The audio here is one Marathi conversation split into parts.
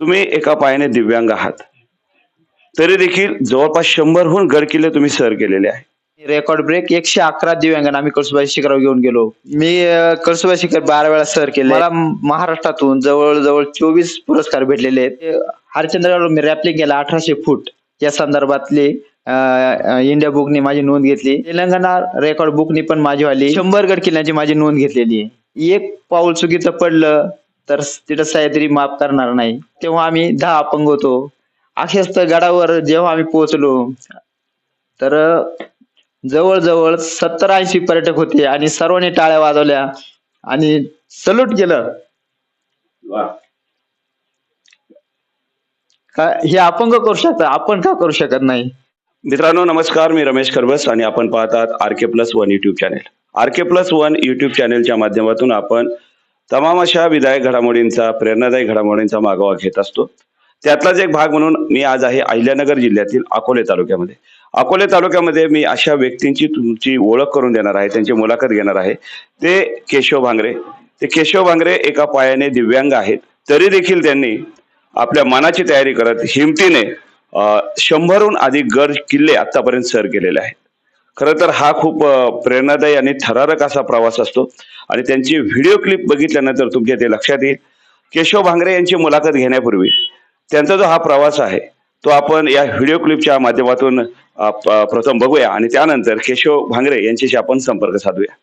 तुम्ही एका पायाने दिव्यांग आहात. तरी देखील जवळपास शंभरहून गड किल्ले तुम्ही सर केलेले आहे रेकॉर्ड ब्रेक एकशे अकरा दिव्यांगांना आम्ही कळसुबाई शिखरावर घेऊन गेलो. मी कळसुबाई शिखर बारा वेळा सर केले. मला महाराष्ट्रातून जवळजवळ चोवीस पुरस्कार भेटलेले आहेत. मी रॅपलिंग केला अठराशे फूट. या संदर्भातली इंडिया बुकनी माझी नोंद घेतली. तेलंगणा रेकॉर्ड बुकनी पण माझी वाली शंभर गड किल्ल्याची माझी नोंद घेतलेली आहे. एक पाऊल चुकीचं पडलं तर तिथं सह्याद्री माफ करणार नाही. तेव्हा आम्ही दहा अपंग होतो. अक्षरशः गडावर जेव्हा आम्ही पोहोचलो तर जवळजवळ सत्तर ऐंशी पर्यटक होते आणि सर्वांनी टाळ्या वाजवल्या आणि सल्यूट केलं. हे अपंग करू शकतात आपण का करू शकत नाही? मित्रांनो नमस्कार. मी रमेश खरबस आणि आपण पाहतात R K plus one YouTube channel R K plus one YouTube चॅनेलच्या माध्यमातून आपण तमाम अशा विधायक घडामोडींचा प्रेरणादायी घडामोडींचा मागोवा घेत असतो. त्यातलाच एक भाग म्हणून मी आज आहे अहिल्यानगर जिल्ह्यातील अकोले तालुक्यामध्ये. अकोले तालुक्यामध्ये मी अशा व्यक्तींची तुमची ओळख करून देणार आहे त्यांची मुलाखत घेणार आहे. ते केशव भांगरे. ते केशव भांगरे एका पायाने दिव्यांग आहेत. तरी देखील त्यांनी आपल्या मनाची तयारी करत हिमतीने शंभरहून अधिक गड किल्ले आतापर्यंत सर केलेले आहेत. खरं तर हा खूप प्रेरणादायी आणि थरारक असा प्रवास असतो. आणि त्यांची व्हिडिओ क्लिप बघितल्यानंतर तुमच्या ते लक्षात येईल. केशव भांगरे यांची मुलाखत घेण्यापूर्वी त्यांचा जो हा प्रवास आहे तो आपण या व्हिडिओ क्लिपच्या माध्यमातून प्रथम बघूया. आणि त्यानंतर केशव भांगरे यांच्याशी आपण संपर्क साधूया.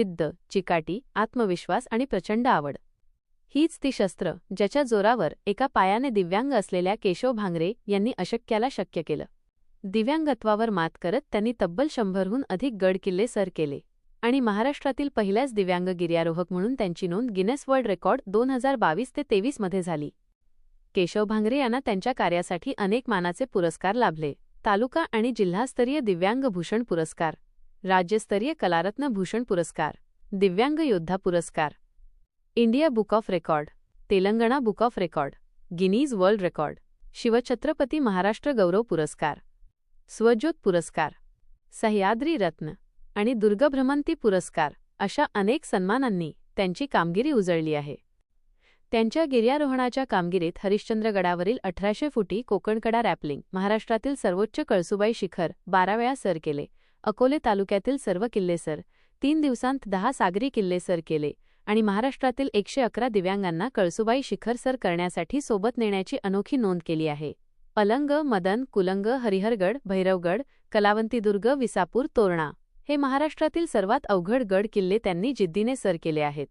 जिद्द चिकाटी आत्मविश्वास आणि प्रचंड आवड. हीच ती शस्त्र ज्याच्या जोरावर एका पायाने दिव्यांग असलेल्या केशव भांगरे यांनी अशक्याला शक्य केलं. दिव्यांगत्वावर मात करत त्यांनी तब्बल शंभरहून अधिक गड किल्ले सर केले आणि महाराष्ट्रातील पहिल्याच दिव्यांग गिर्यारोहक म्हणून त्यांची नोंद गिनेस वर्ल्ड रेकॉर्ड दोन हजार बावीस ते तेवीसमध्ये झाली. केशव भांगरे यांना त्यांच्या कार्यासाठी अनेक मानाचे पुरस्कार लाभले. तालुका आणि जिल्हास्तरीय दिव्यांग भूषण पुरस्कार राज्यस्तरीय कलारत्न भूषण पुरस्कार दिव्यांग योद्धा पुरस्कार. India book of record Telangana book of record Guinness world record Shivchhatrapati Maharashtra गौरव पुरस्कार. स्वज्योत पुरस्कार सह्याद्री रत्न आणि दुर्गभ्रमंती पुरस्कार अशा अनेक सन्मानांनी त्यांची कामगिरी उजळली आहे. त्यांच्या गिर्यारोहणाच्या कामगिरीत हरिश्चंद्रगडावरील अठराशे फुटी कोकणकडा रॅपलिंग महाराष्ट्रातील सर्वोच्च कळसुबाई शिखर बारा वेळा सर केले. अकोले तालुक्यातील सर्व किल्ले सर तीन दिवसांत दहा सागरी किल्ले सर केले आणि महाराष्ट्रातील एकशे अकरा दिव्यांगांना कळसुबाई शिखर सर करण्यासाठी सोबत नेण्याची अनोखी नोंद केली आहे. अलंग मदन कुलंग हरिहरगड भैरवगड कलावंतीदुर्ग विसापूर तोरणा हे महाराष्ट्रातील सर्वात अवघड गड किल्ले त्यांनी जिद्दीने सर केले आहेत.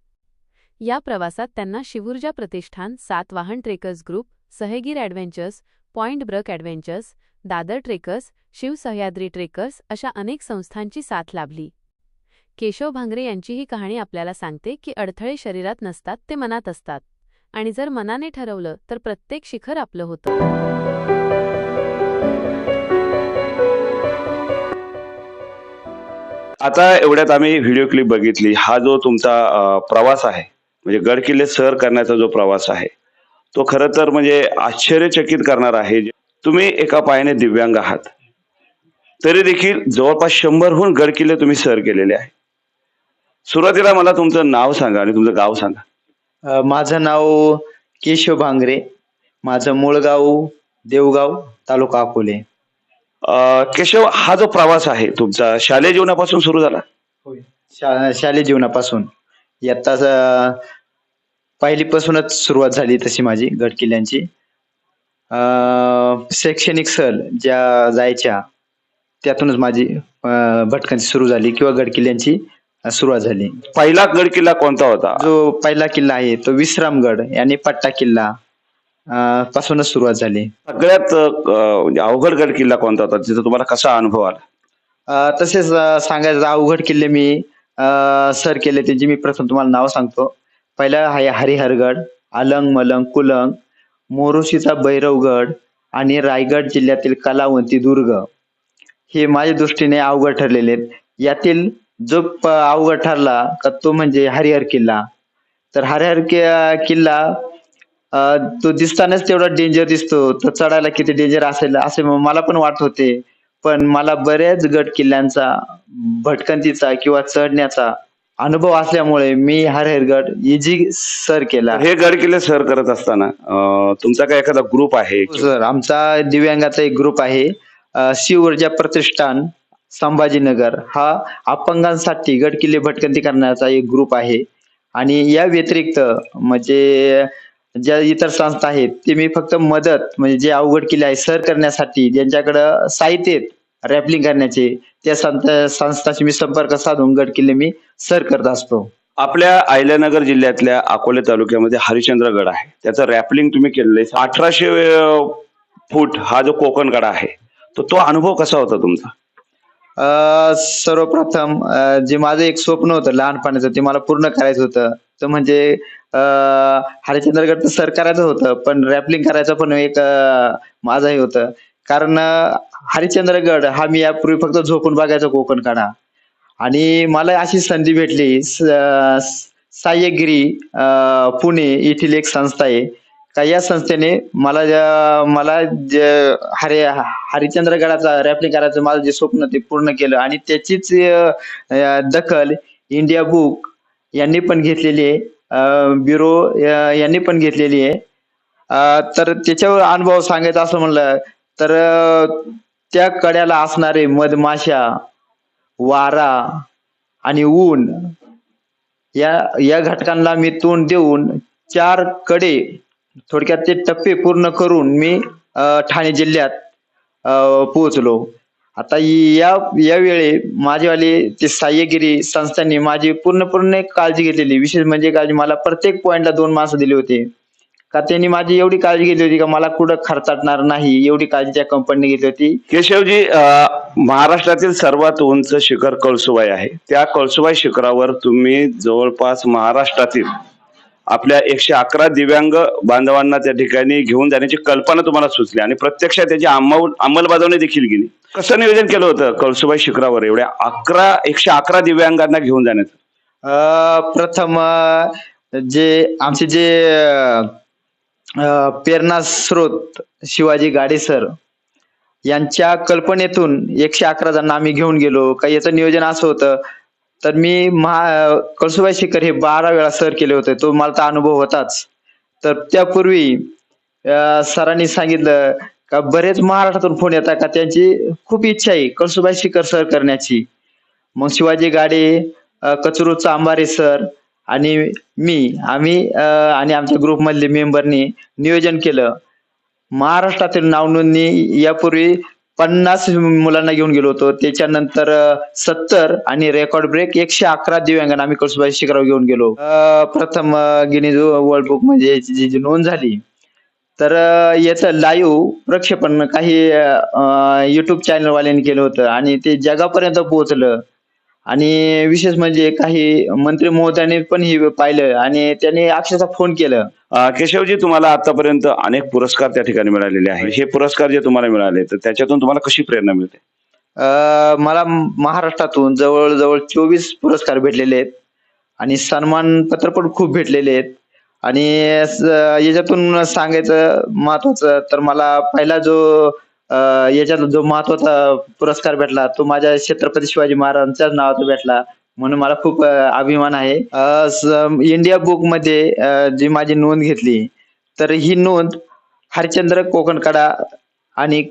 या प्रवासात त्यांना शिवूर्जा प्रतिष्ठान सात वाहन ट्रेकर्स ग्रुप सहेगीर adventures point book adventures Dadar trekkers Shivsahyadri trekkers अशा अनेक संस्थांची साथ लाभली. केशव भांगरे यांची ही कहाणी आपल्याला सांगते की अडथळे शरीरात नसतात ते मनात असतात. आणि जर मनाने ठरवलं तर प्रत्येक शिखर आपलं होतं. आता एवढ्यात आम्ही व्हिडिओ क्लिप बघितली. हा जो तुमचा प्रवास आहे म्हणजे गड किल्ले सर करण्याचा जो प्रवास आहे तो खरं तर म्हणजे आश्चर्यचकित करणार आहे. तुम्ही एका पायाने दिव्यांग आहात. तरी देखील जवळपास शंभरहून गड किल्ले तुम्ही सर केलेले आहे. सुरुवातीला मला तुमचं नाव सांगा आणि तुमचं गाव सांगा. माझं नाव केशव भांगरे. माझं मूळ गाव देवगाव तालुका अकोले. केशव हा जो प्रवास आहे तुमचा शालेय जीवनापासून सुरू झाला? शा शालेय जीवनापासून. पहिलीपासूनच सुरुवात झाली तशी माझी गड किल्ल्यांची. शैक्षणिक सहल ज्या जायच्या त्यातूनच माझी अं, भटकंती सुरू झाली किंवा गड किल्ल्यांची अं, सुरुवात झाली. पहिला गड किल्ला कोणता होता? जो पहिला किल्ला आहे तो विश्रामगड आणि पट्टा किल्ला अं, पासूनच सुरुवात झाली. सगळ्यात अ, म्हणजे अवघड गड किल्ला कोणता होता? तिचा तुम्हाला कसा अनुभव आला? अं, तसेच अं, सांगायचं अवघड किल्ले मी अं, सर केले त्यांची मी प्रथम तुम्हाला नाव सांगतो. पहिला आहे हरिहरगड अलंग मलंग कुलंग मोरुशीचा भैरवगड आणि रायगड जिल्ह्यातील कलावंती दुर्ग हे माझ्या दृष्टीने अवघड ठरलेले आहेत. यातील जो प- अवघड ठरला का तो म्हणजे हरिहर किल्ला. तर हरिहर कि- किल्ला तो दिसतानाच तेवढा डेंजर दिसतो. तर चढायला किती डेंजर असेल असे मला पण वाटत होते. पण मला बऱ्याच गड किल्ल्यांचा भटकंतीचा किंवा चढण्याचा अनुभव असल्यामुळे मी हरहरगड इजी सर केला. हे गड किल्ले सर करत असताना अं, तुमचा काय एखादा ग्रुप आहे हो सर. आमचा दिव्यांगाचा एक ग्रुप आहे अ, शिव ऊर्जा प्रतिष्ठान संभाजीनगर. हा अपंगांसाठी गड किल्ले भटकंती करण्याचा एक ग्रुप आहे. आणि या व्यतिरिक्त म्हणजे ज्या इतर संस्था आहेत ते मी फक्त मदत म्हणजे जे अवघड किल्ले आहे सर करण्यासाठी ज्यांच्याकडं साहित्य आहेत रॅपलिंग करण्याचे. त्या संस्था संस्थाशी मी संपर्क साधून गड किल्ले मी सर करत असतो. आपल्या अहिल्यानगर जिल्ह्यातल्या अकोले तालुक्यामध्ये हरिश्चंद्रगड आहे. त्याचं रॅपलिंग तुम्ही केलेलं आहे. अठराशे फूट हा जो कोकण कडा आहे तर तो अनुभव कसा होता तुमचा? सर्वप्रथम जे माझं एक स्वप्न होतं लहानपणाचं ते मला पूर्ण करायचं होतं. तर म्हणजे अ, हरिश्चंद्रगड तर सर करायचं होतं पण रॅपलिंग करायचं पण एक अ, माझं हे होतं. कारण हरिश्चंद्रगड हा मी यापूर्वी फक्त झोपून बघायचा कोकण काढा. आणि मला अशी संधी भेटली स- साह्यगिरी पुणे येथील एक संस्था आहे. का या संस्थेने मला मला जे हरे हरिश्चंद्रगडाचा रॅपलिंग करायचं माझं जे स्वप्न ते पूर्ण केलं. आणि त्याचीच दखल इंडिया बुक यांनी पण घेतलेली आहे. ब्युरो यांनी पण घेतलेली आहे. तर त्याच्यावर अनुभव सांगायचा असं म्हणलं तर त्या कड्याला असणारे मधमाशा वारा आणि ऊन या या घटकांना मी तोंड देऊन चारकडे थोडक्यात ते टप्पे पूर्ण करून मी ठाणे जिल्ह्यात पोहोचलो. आता या यावेळी माझेवाले ते साह्यगिरी संस्थांनी माझी पूर्णपूर्ण काळजी घेतलेली. विशेष म्हणजे काळजी मला प्रत्येक पॉईंटला दोन माणसं दिली होती. का त्यांनी माझी एवढी काळजी घेतली होती का मला कुठं खर्चाटणार नाही एवढी काळजी त्या कंपनीने घेतली होती? केशवजी अं, महाराष्ट्रातील सर्वात उंच शिखर कळसुबाई आहे. त्या कळसुबाई शिखरावर तुम्ही जवळपास महाराष्ट्रातील आपल्या एकशे अकरा दिव्यांग बांधवांना त्या ठिकाणी घेऊन जाण्याची कल्पना तुम्हाला सुचली आणि प्रत्यक्षात त्याची अंमल अंमलबजावणी देखील केली. कसं नियोजन केलं होतं कळसुबाई शिखरावर एवढ्या अकरा एकशे अकरा दिव्यांगांना घेऊन जाण्याचं? अ, प्रथम जे आमचे जे स्रोत शिवाजी गाडे सर यांच्या कल्पनेतून एकशे अकरा जण आम्ही घेऊन गेलो. काही याचं नियोजन असं होतं तर मी महा कळसुबाई शिखर हे बारा वेळा सर केले होते. तो मला तर अनुभव होताच. तर त्यापूर्वी सरांनी सांगितलं का बरेच महाराष्ट्रातून फोन येतात का? त्यांची खूप इच्छा आहे कळसुबाई शिखर सर करण्याची. मग शिवाजी गाडे अ, कचरू चांबारे सर आणि मी आम्ही आणि आमच्या ग्रुपमधले मेंबरनी नियोजन केलं. महाराष्ट्रातील नावनोंदणी यापूर्वी पन्नास मुलांना घेऊन गेलो होतो. त्याच्यानंतर सत्तर आणि रेकॉर्ड ब्रेक एकशे अकरा दिव्यांगांना आम्ही कळसुबाई शिखरावर घेऊन गेलो. प्रथम गिनीज वर्ल्ड बुक म्हणजे याची जी जी नोंद झाली. तर अ, याचं लाईव्ह प्रक्षेपण काही युट्यूब चॅनल वाल्यांनी केलं होतं आणि ते जगापर्यंत पोहोचलं. आणि विशेष म्हणजे काही मंत्री महोदयांनी पण हे पाहिलं आणि त्यांनी अक्षरशः फोन केलं. केशवजी तुम्हाला आतापर्यंत अनेक पुरस्कार त्या ठिकाणी मिळालेले आहेत. हे पुरस्कार जे तुम्हाला मिळाले तर त्याच्यातून तुम्हाला कशी प्रेरणा मिळते? मला महाराष्ट्रातून जवळजवळ चोवीस पुरस्कार भेटलेले आहेत आणि सन्मानपत्र पण खूप भेटलेले आहेत. आणि याच्यातून सांगायचं महत्वाचं तर मला पहिला जो याच्यात जो महत्त्वाचा पुरस्कार भेटला तो माझ्या छत्रपती शिवाजी महाराजांच्याच नावाचा भेटला म्हणून मला खूप अभिमान आहे. इंडिया बुकमध्ये जी माझी नोंद घेतली तर ही नोंद हरिश्चंद्र कोकणकडा आणि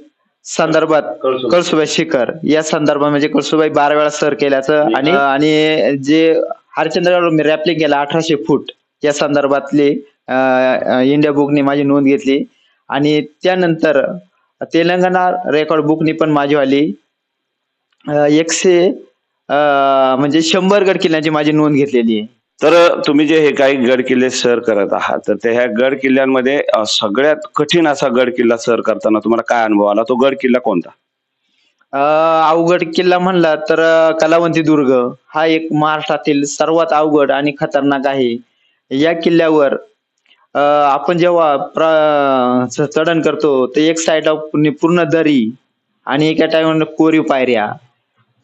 संदर्भात कळसुबाई. शिखर या संदर्भात म्हणजे कळसुबाई बारा वेळा सर केल्याचं आणि? आणि जे हरिश्चंद्र मी रॅपलिंग केला अठराशे फूट या संदर्भातली इंडिया बुकने माझी नोंद घेतली. आणि त्यानंतर तेलंगणा रेकॉर्ड बुकनी पण माझीवाली अ, एकशे म्हणजे शंभर गड किल्ल्यांची माझी नोंद घेतलेली आहे. तर तुम्ही जे हे काही गड किल्ले सर करत आहात तर त्या ह्या गड किल्ल्यांमध्ये सगळ्यात कठीण असा गड किल्ला सर करताना तुम्हाला काय अनुभव आला? तो गड किल्ला कोणता? अ, अवघड किल्ला म्हणला तर कलावंती दुर्ग. हा एक महाराष्ट्रातील सर्वात अवघड आणि खतरनाक आहे. या किल्ल्यावर आपण जेव्हा प्र- चढण करतो तर एक साईडला पूर्ण दरी आणि एका टाइमला कोरीव पायऱ्या.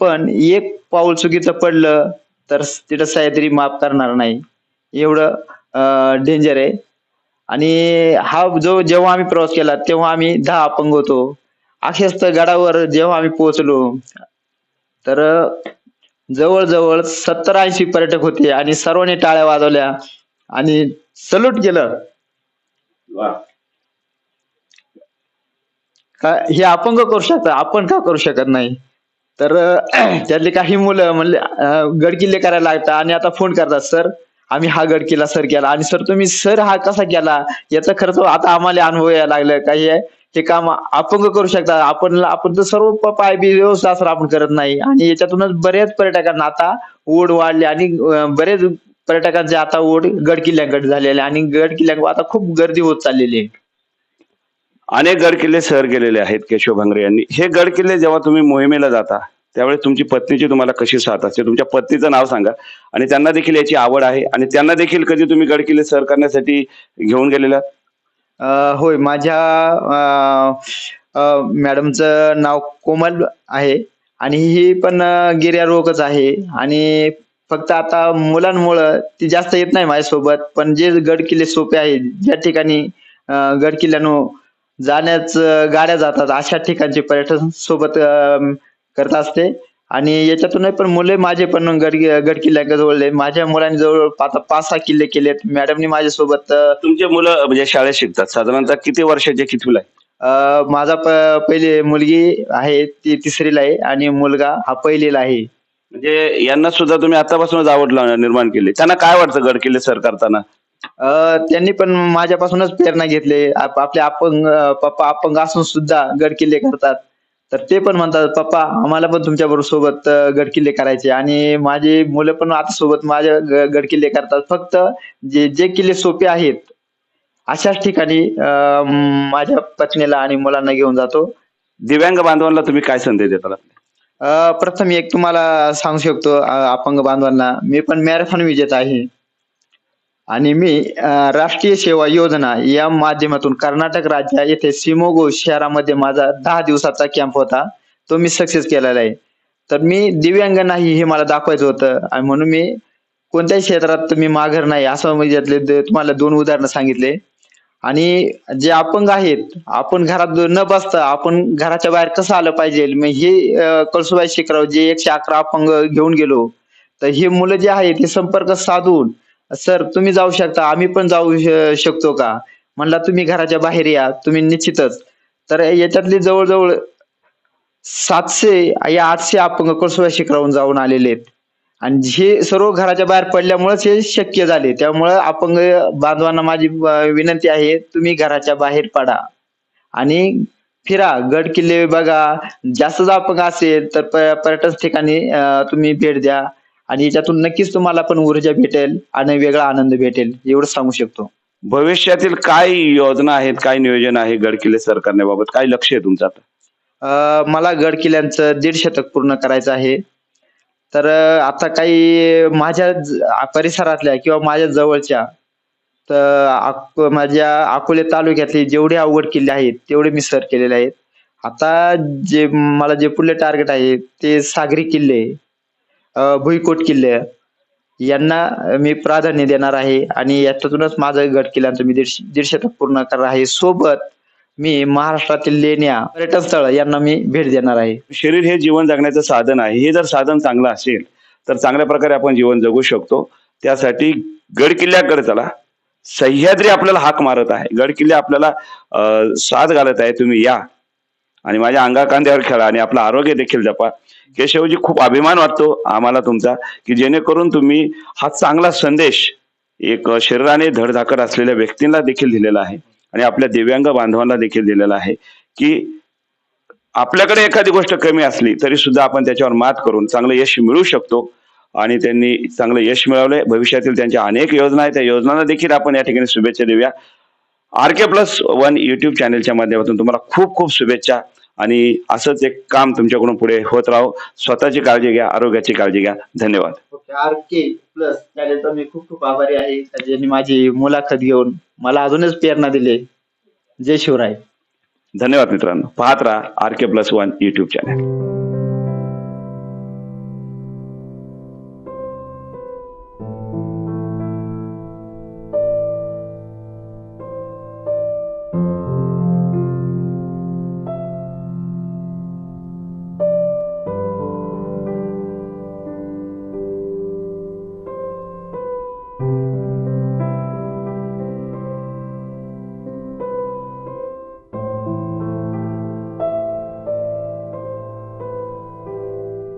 पण एक पाऊल चुकीचं पडलं तर तिथं सह्याद्री माफ करणार नाही. एवढं डेंजर आहे. आणि हा जो जेव्हा आम्ही प्रवास केला तेव्हा आम्ही दहा अपंग होतो. अखेरच गडावर जेव्हा आम्ही पोहोचलो तर जवळजवळ सत्तर ऐंशी पर्यटक होते आणि सर्वांनी टाळ्या वाजवल्या. आणि सल्यूट केलं. हे अपंग करू शकतात आपण का करू शकत नाही? तर त्यातली काही मुलं म्हणले गड किल्ले करायला लागतात आणि आता फोन करतात सर आम्ही हा गड किल्ला सर केला. आणि सर तुम्ही सर हा कसा केला? याचा खर्च आता आम्हाला अनुभव यायला लागला काही आहे? हे काम अपंग करू शकतात. आपण आपण तर सर्व पाय बी व्यवस्था सर आपण करत नाही. आणि याच्यातूनच बऱ्याच पर्यटकांना आता ओढ वाढली आणि बरेच पर्यटकांचे आता ओढ गड किल्ल्याकडे झालेले आणि गड किल्ल्याकडे आता खूप गर्दी होत चाललेली आहे. अनेक गड किल्ले सर केलेले आहेत केशव भांगरे यांनी. हे गड किल्ले जेव्हा तुम्ही मोहिमेला जाता त्यावेळेस तुमची पत्नीची तुम्हाला कशी साथ असते? तुमच्या पत्नीचं नाव सांगा. आणि त्यांना देखील याची आवड आहे. आणि त्यांना देखील कधी तुम्ही गड किल्ले सर करण्यासाठी घेऊन गेलेला? होय. माझ्या मॅडमचं नाव कोमल आहे. आणि ही पण अं, गिर्यारोगच आहे. आणि फक्त आता मुलांमुळं ती जास्त येत नाही माझ्यासोबत पण जे गड किल्ले सोपे आहेत ज्या ठिकाणी गड किल्ल्यानं जाण्याच गाड्या जातात अशा ठिकाणचे पर्यटन सोबत करत असते. आणि याच्यातून पण मुले माझे पण गड गड किल्ल्या जवळ माझ्या मुलांनी जवळ आता पाच सहा किल्ले केलेत. मॅडमनी माझ्यासोबत तुमचे मुलं म्हणजे शाळेत शिकतात. साधारणतः किती वर्षाचे कितवीला आहे? माझा पहिले मुलगी आहे ती तिसरीला आहे आणि मुलगा हा पहिलीला आहे. म्हणजे यांना सुद्धा तुम्ही आतापासूनच आवड निर्माण केली. त्यांना काय वाटतं गड किल्ले सर करताना? अ, त्यांनी पण माझ्यापासूनच प्रेरणा घेतली. आप- आपले अपंग अ, पप्पा अपंग असून सुद्धा गड किल्ले करतात. तर ते पण म्हणतात पप्पा आम्हाला पण तुमच्या बरोबर सोबत अ, गड किल्ले करायचे. आणि माझी मुलं पण आता सोबत माझ्या ग- गड किल्ले करतात. फक्त जे जे किल्ले सोपे आहेत अशाच ठिकाणी अ, माझ्या पत्नीला आणि मुलांना घेऊन जातो. दिव्यांग बांधवांना तुम्ही काय संदेश देता प्रथम एक तुम्हाला सांगू शकतो अपंग बांधवांना. मी पण मॅरेथॉन विजेता आहे. आणि मी राष्ट्रीय सेवा योजना या माध्यमातून कर्नाटक राज्य येथे सिमोगो शहरामध्ये माझा दहा दिवसाचा कॅम्प होता. तो मी सक्सेस केलेला आहे. तर मी दिव्यांग नाही हे मला दाखवायचं होतं. आणि म्हणून मी कोणत्याही क्षेत्रात मी माघर नाही. असं म्हणजे तुम्हाला दोन उदाहरणं सांगितले. आणि जे अपंग आहेत आपण घरात न बसता आपण घराच्या बाहेर कसं आलं पाहिजे? मग हे कळसुबाई शिकराव जे एकशे अकरा अपंग घेऊन गेलो तर हे मुलं जे आहेत ते संपर्क साधून सर तुम्ही जाऊ शकता आम्ही पण जाऊ श- शकतो का? म्हणला तुम्ही घराच्या बाहेर या तुम्ही निश्चितच. तर याच्यातले जवळजवळ सातशे या आठशे अपंग कळसुबाई शिखरावून जाऊन आलेले आहेत. आणि हे सर्व घराच्या बाहेर पडल्यामुळेच हे शक्य झाले. त्यामुळं अपंग बांधवांना माझी विनंती आहे तुम्ही घराच्या बाहेर पडा. आणि फिरा गड किल्ले बघा. जास्त जर अपंग असेल तर पर्यटन ठिकाणी तुम्ही भेट द्या. आणि याच्यातून नक्कीच तुम्हाला पण ऊर्जा भेटेल आणि वेगळा आनंद भेटेल एवढं सांगू शकतो. भविष्यातील काय योजना आहेत काय नियोजन आहे गड किल्ले सर करण्याबाबत काय लक्ष आहे तुमचं आता? मला गड किल्ल्यांचं दीड शतक पूर्ण करायचं आहे. तर आता काही माझ्या ज- परिसरातल्या किंवा माझ्या जवळच्या तर माझ्या अकोले तालुक्यातले जेवढे अवघड किल्ले आहेत तेवढे मी सर केलेले आहेत. आता जे मला जे पुढले टार्गेट आहे ते सागरी किल्ले भुईकोट किल्ले यांना मी प्राधान्य देणार आहे. आणि याच्यातूनच माझं गड किल्ल्यांचं मी दीडशे दीडशे पूर्ण करणार आहे. सोबत मी महाराष्ट्रातील लेण्या पर्यटन स्थळ यांना मी भेट देणार आहे. शरीर हे जीवन जगण्याचं साधन आहे. हे जर साधन चांगलं असेल तर चांगल्या प्रकारे आपण जीवन जगू शकतो. त्यासाठी गड किल्ल्याकडे चला. सह्याद्री आपल्याला हाक मारत आहे. गड किल्ले आपल्याला साथ घालत आहे. तुम्ही या. आणि माझ्या अंगा कांद्यावर खेळा आणि आपलं आरोग्य देखील जपा. केशवजी खूप अभिमान वाटतो आम्हाला तुमचा की जेणेकरून तुम्ही हा चांगला संदेश एक शरीराने धडधाकट असलेल्या व्यक्तींना देखील दिलेला आहे. आणि आपल्या दिव्यांग बांधवांना देखील दिलेला आहे की आपल्याकडे एखादी गोष्ट कमी असली तरी सुद्धा आपण त्याच्यावर मात करून चांगलं यश मिळू शकतो. आणि त्यांनी चांगलं यश मिळवलंय. भविष्यातील त्यांच्या अनेक योजना आहेत. त्या योजनांना देखील आपण या ठिकाणी शुभेच्छा देऊया. R K plus one YouTube चॅनलच्या माध्यमातून तुम्हाला खूप खूप शुभेच्छा. आणि असंच एक काम तुमच्याकडून पुढे होत राहो. स्वतःची काळजी घ्या आरोग्याची काळजी घ्या. धन्यवाद. आर के प्लस चॅनेलचा मी खूप खूप आभारी आहे. ज्यांनी माझी मुलाखत घेऊन मला अजूनच प्रेरणा दिली. जय शिवराय. धन्यवाद मित्रांनो. पाहत राहा R K plus one YouTube channel